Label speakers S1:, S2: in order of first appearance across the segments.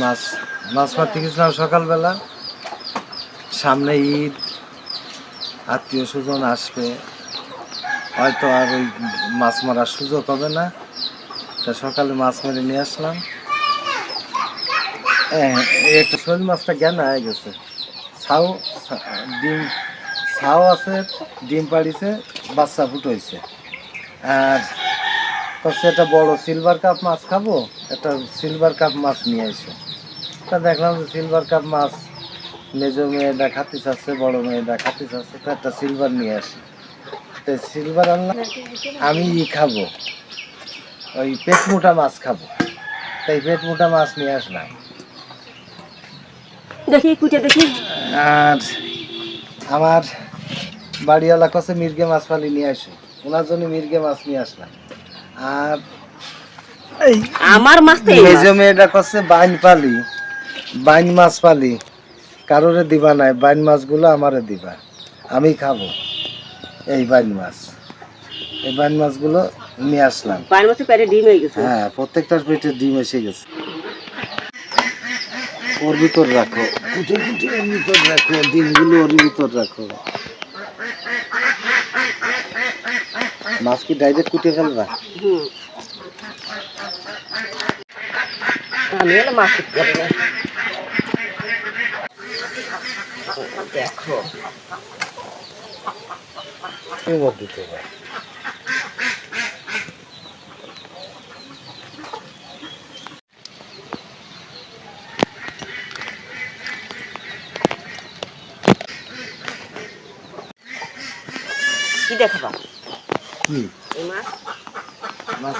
S1: মাছ মাছ মারতে গেছিলাম সকালবেলা। সামনে ঈদ আত্মীয় স্বজন আসবে। হয়তো আর ওই মাছ মারার সুযোগ হবে না। তা সকালে মাছ মেরে নিয়ে আসলাম। হ্যাঁ, একটা শোল মাছটা জ্ঞান হয়ে গেছে। ছাও ডিম ছাও আছে ডিম পাড়িছে বাচ্চা ফুটাইছে। আর হচ্ছে একটা বড় সিলভার কাপ মাছ খাব একটা সিলভার কাপ মাছ নিয়ে এসে। তা দেখলাম যে সিলভার কাপ মাছ মেজো মেয়ে দেখাতে চাচ্ছে বড় মেয়ে দেখাতে চাচ্ছে তো একটা সিলভার নিয়ে আসি। তো সিলভার আনলাম আমি ই খাব ওই পেট মোটা মাছ খাব। তাই পেট মোটা মাছ নিয়ে আসলাম।
S2: দেখি কুচে দেখি।
S1: আর আমার বাড়িওয়ালা কাছে মির্গে মাছ ফালি নিয়ে আসে ওনার জন্য মির্গে মাছ নিয়ে আসলাম। আর এই
S2: আমার মাছ তো এই।
S1: মেজো মেয়েটা কাছে বাইন পালি বাইন মাছ পালি। কারোরে দিবা নাই বাইন মাছগুলো আমারে দিবা। আমি খাব এই বাইন মাছ। এই বাইন মাছগুলো নিয়ে আসলাম।
S2: বাইরের মাছের পেটে ডিম হয়ে গেছে।
S1: হ্যাঁ প্রত্যেকটার পেটে ডিম এসে গেছে। ওর ভিতর রাখো। ভিতর রাখো ডিমগুলো ওর ভিতর রাখো। মাছ কি ডাইরেক্ট কুটে ফেলবা
S2: হুম আমি হলো মাছ কিনতে যাব না। দেখো
S1: এবার দিতে হবে
S2: কি দেখাবা
S1: কি?
S2: এই মাছ?
S1: মাছ।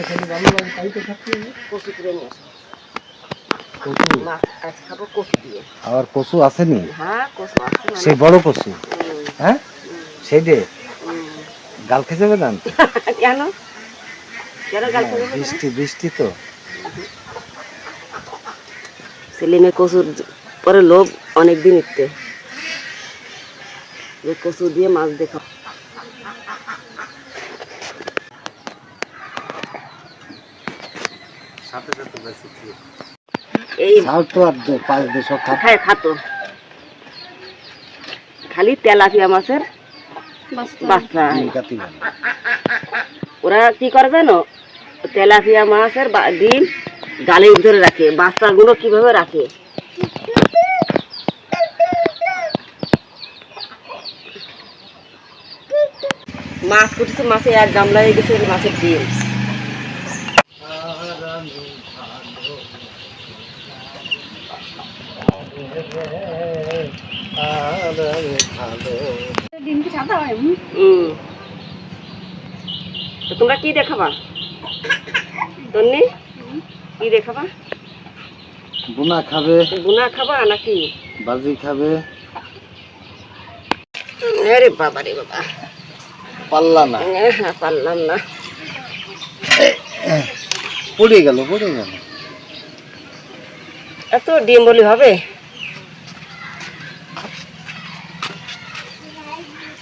S1: খালি ভালো লাগে তাই তো খাচ্ছি
S2: কচু তুলে নিয়ে আসো
S1: কচু?
S2: মাছ আজ খাব কচু দিয়ে।
S1: আবার কচু আসেনি?
S2: হ্যাঁ কচু আছে না।
S1: সেই বড় কচু। হ্যাঁ? সেই দে গাল খেতে যাবে না?
S2: কেন? কেন গাল করে
S1: বৃষ্টি বৃষ্টি তো।
S2: সেলিমে কচুর পরে লোভ অনেক দিন ইতে কচু দিয়ে মাছ দেখা
S1: সাথে সাথে বেশি
S2: এই
S1: চাল তো আর দে- পাঁচ দেশো খাত।
S2: খায় খাতো। খালি তেলাপিয়া মাছের বাচ্চা হয়।
S1: মানে।
S2: ওরা কি করে জানো তেলাপিয়া মাছের বা- ডিম গালের ভিতরে রাখে। বাচ্চাগুলো কীভাবে রাখে? মাছ কুটেছে মাছে এক গামলা হয়ে গেছে মাছের ডিম হুম তো তোমরা কি দেখাবা? তন্নি কি দেখাবা?
S1: বুনা খাবে।
S2: বুনা খাবা নাকি?
S1: বাজি খাবে।
S2: আরে বাবা রে বাবা।
S1: পাল্লা না।
S2: হ্যাঁ পারলাম না।
S1: পড়ে গেল পড়ে গেল।
S2: এত ডিম বলি হবে?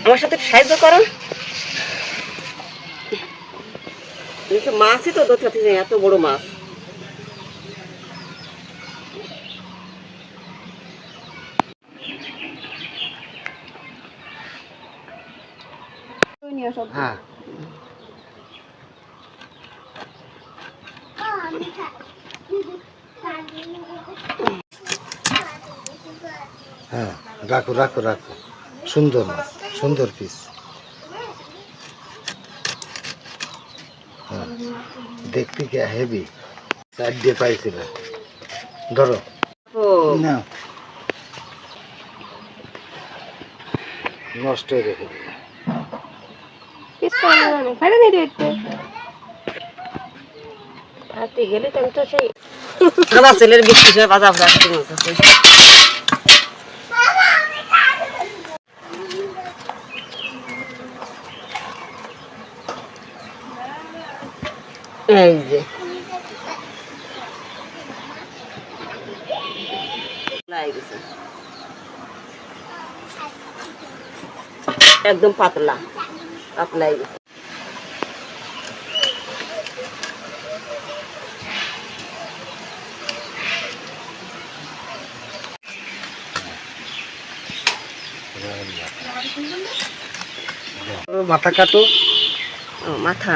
S2: আমার সাথে সাহায্য করো। মাছই তো ধরতে এত বড় মাছ।
S1: হ্যাঁ। হ্যাঁ রাখো রাখো রাখো। সুন্দর মাছ। সুন্দর পিস হ্যাঁ দেখতে কি হেভি চার দিয়ে পাইছিল। ধরো।
S2: ও।
S1: না। নষ্ট হয়ে রেখে দিলে
S2: ছেলের বৃষ্টি হয়ে এই একদম পাতলা। পাতলাই
S1: মাথা কাটো।
S2: মাথা।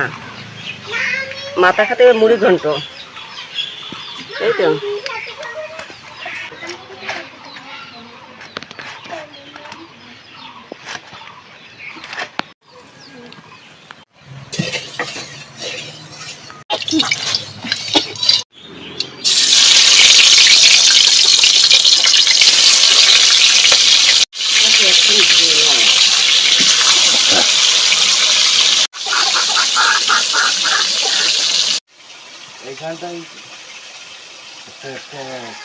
S2: মাথা খাতে মুড়ি ঘন্ট। এই তো।
S1: এইখানটাই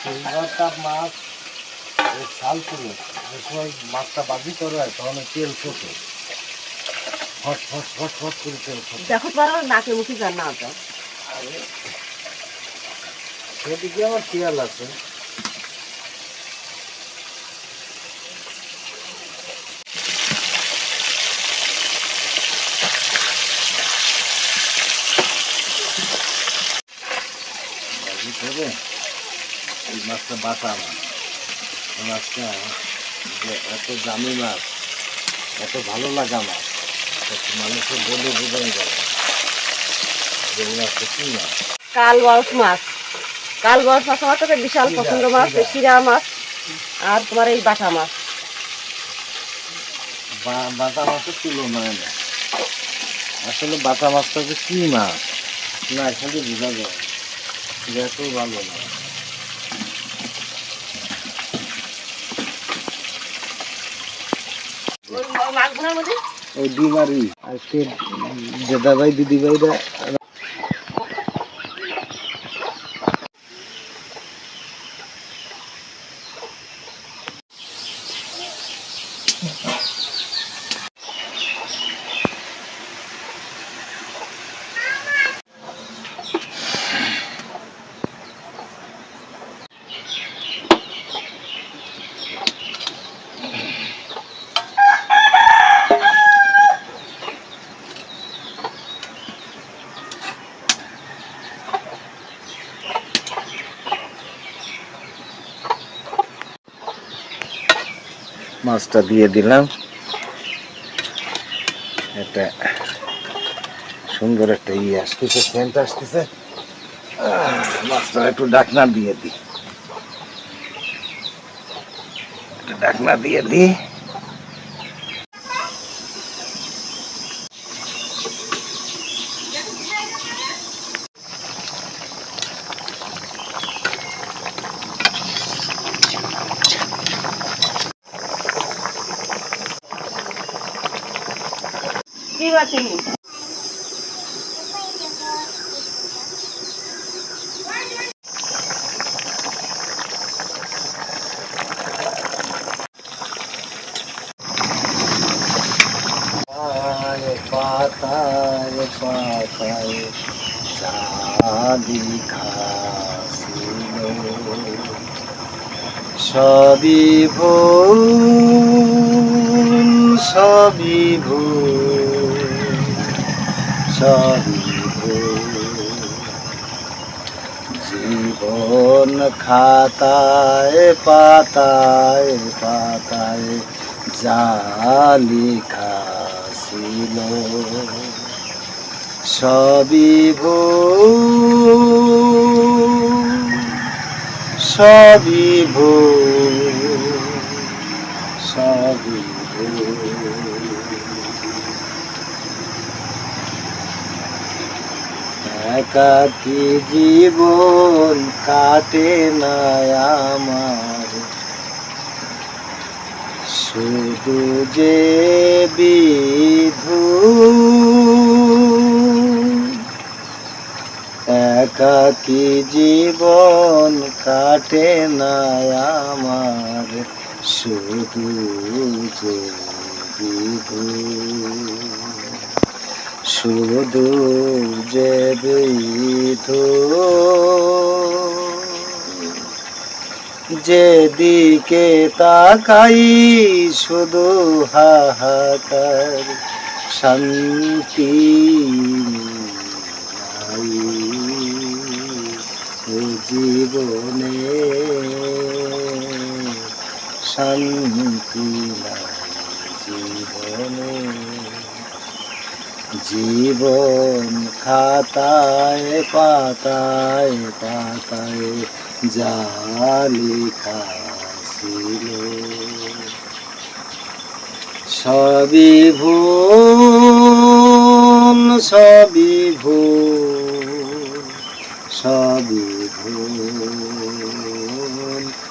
S1: সিলভার মাছ শাল তুলে। যে সময় মাছটা বাজি করে হয় তখন তেল ফোটে। ফট ফট ফট ফট করে তেল ফোটে।
S2: দেখো পারো নাকে মুখে যান না
S1: সেদিকে আমার খেয়াল আছে বাজি করে এই মাছটা বাটা মাছ মাছটা যে এত দামি মাছ এত ভালো লাগা মাছ তো মানুষের বলে বোঝানো যাবে যে মাছটা কি মাছ
S2: কাল বরফ মাছ। কাল বরফ মাছ আমার কাছে বিশাল পছন্দ মাছ
S1: শিরা।
S2: মাছ আর তোমার এই বাটা মাছ।
S1: বাটা মাছের তুলনায় না। আসলে বাটা মাছটা যে কি মাছ না খালি বোঝা যায় যে এত ভালো না
S2: ওই মাছগুলোর মধ্যে?
S1: ওই ডিমারি আজকে দাদা ভাই দিদি মাছটা দিয়ে দিলাম। এটা সুন্দর একটা ইয়ে আসতেছে সেন্ট আসতেছে। মাছটা একটু ডাকনা দিয়ে দিই। ডাকনা দিয়ে দিই।
S2: চিনি
S1: পাতায় পাতায় চাঁদি ভুল সবই ভুল। সবই জীবন খাতায় পাতায় পাতায় জালি সবই ভুল সবই ভুল সবই ভুল একাকি জীবন কাটে না আমার। শুধু যে বিধু, একাকি জীবন কাটে না আমার। শুধু যে বিধু। শুধু যে যেদিকে তাকাই শুধু হাহাকার শান্তি জীবনে শান্তি নাই জীবন খাতায়, পাতায় পাতায় যা লেখা ছিল। সবই ভুল সবই ভুল সবই ভুল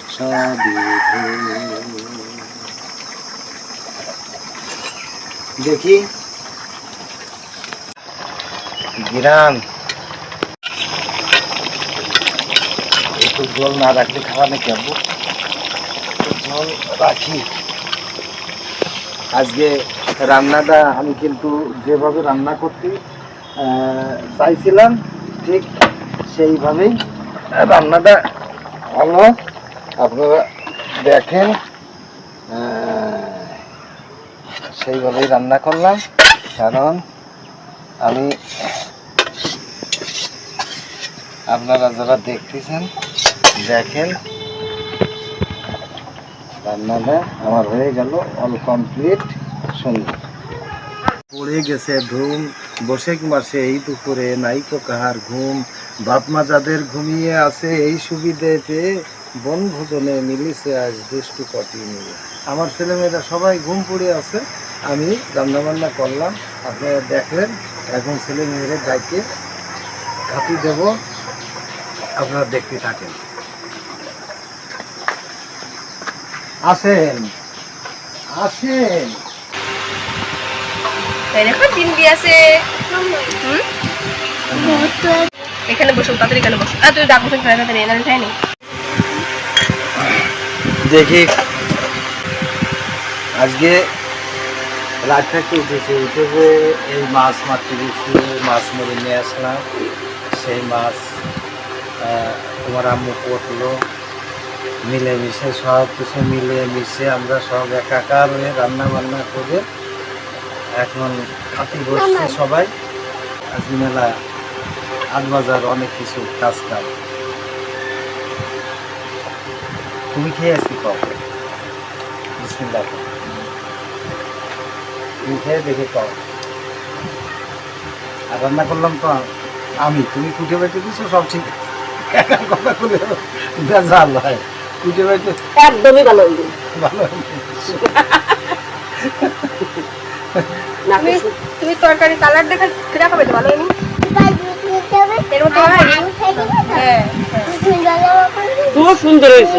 S1: সবই ভুল। দেখি। গ্রাম একটু জল না রাখলে খাওয়া নাকি আব্বু? জল রাখি। আজকে রান্নাটা আমি কিন্তু যেভাবে রান্না করতে চাইছিলাম, ঠিক সেইভাবেই রান্নাটা হলো। আপনারা দেখেন সেইভাবেই রান্না করলাম, কারণ আমি আপনারা যারা দেখতেছেন, দেখেন। রান্নাটা আমার হয়ে গেল অল কমপ্লিট সুন্দর। পড়ে গেছে ধুম বসেক মাসে এই দুপুরে নাইকো কাহার ঘুম। বাপ মা যাদের ঘুমিয়ে আছে এই সুবিধে পেয়ে বনভোজনে মিলিছে আজ দুষ্টু কটি মিলে। আমার ছেলেমেয়েরা সবাই ঘুম পড়ে আছে, আমি রান্না বান্না করলাম। আপনারা দেখলেন, এখন ছেলে মেয়েদের ডাইকে খাতি দেব। আপনারা দেখতে থাকেন। আসেন। আসেন।
S3: দেখো ডিম দিয়েছে এখানে বসো তাড়াতাড়ি এখানে বসো। আর তুই ডাক বসে খাই তাড়াতাড়ি এনারে খাইনি
S1: দেখি। আজকে রাত থেকে উঠেছে উঠে যে এই মাছ মারতে গেছি মাছ মেরে নিয়ে আসলাম সেই মাছ তোমার আম্মু করল মিলেমিশে সব কিছু মিলে মিশে আমরা সব একাকার হয়ে রান্না বান্না করে এখন খাতি বসছে সবাই। আজ মেলা আট বাজার অনেক কিছু কাজ কাম তুমি খেয়ে আসি বিসমিল্লাহ। তুমি খেয়ে দেখে কও আর রান্না করলাম তো আমি। তুমি কুটে বেটে দিছো সব ঠিক আছে। একা কথা বলে বেজাল হয় কুটে বেটে
S2: একদমই ভালো হইল।
S1: ভালো
S3: তুমি তুমি তরকারি কালার দেখে কিরা খাবে তো ভালো হয়নি? এর মতো হয়।
S2: খুব সুন্দর হয়েছে।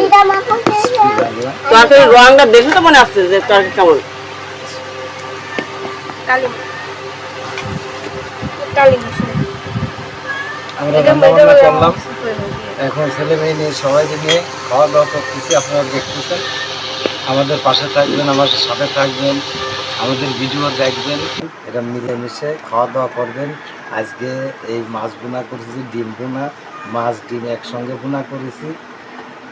S2: তরকারি রংটা দেখে তো মনে আসছে যে তরকারি কেমন।
S3: কালি। কালি।
S1: আমরা রান্না
S3: এটা
S1: করলাম। এখন ছেলে মেয়ে নিয়ে সবাইকে নিয়ে খাওয়া দাওয়া করতেছি আপনারা দেখতেছেন। আমাদের পাশে থাকবেন আমাদের সাথে থাকবেন আমাদের ভিডিও দেখবেন। এটা মিলেমিশে খাওয়া দাওয়া করবেন। আজকে এই মাছ বোনা করেছি ডিম বোনা মাছ ডিম একসঙ্গে বোনা করেছি।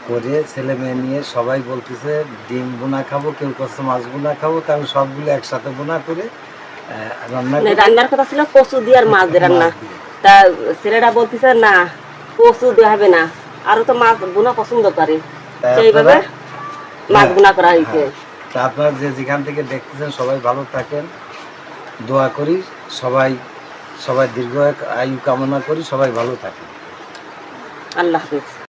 S1: করে ছেলে মেয়ে নিয়ে সবাই বলতেছে ডিম বোনা খাব কেউ করছে মাছ বোনা খাব কারণ সবগুলো একসাথে বোনা করে রান্না
S2: মানে
S1: করে
S2: রান্নার কথা ছিল কচু দিয়ে আর মাছ দিয়ে রান্না। তা ছেলেটা বলতেছে না কচু দেওয়া হবে না। আরও তো মাছ বোনা পছন্দ করে। সেইভাবে মাছ
S1: হ্যাঁ,
S2: বোনা করা হয়েছে।
S1: হ্যাঁ। আপনারা যে যেখান থেকে দেখতেছেন সবাই ভালো থাকেন। দোয়া করি সবাই সবাই দীর্ঘ এক আয়ু কামনা করি সবাই ভালো থাকেন।
S2: আল্লাহ হাফিজ।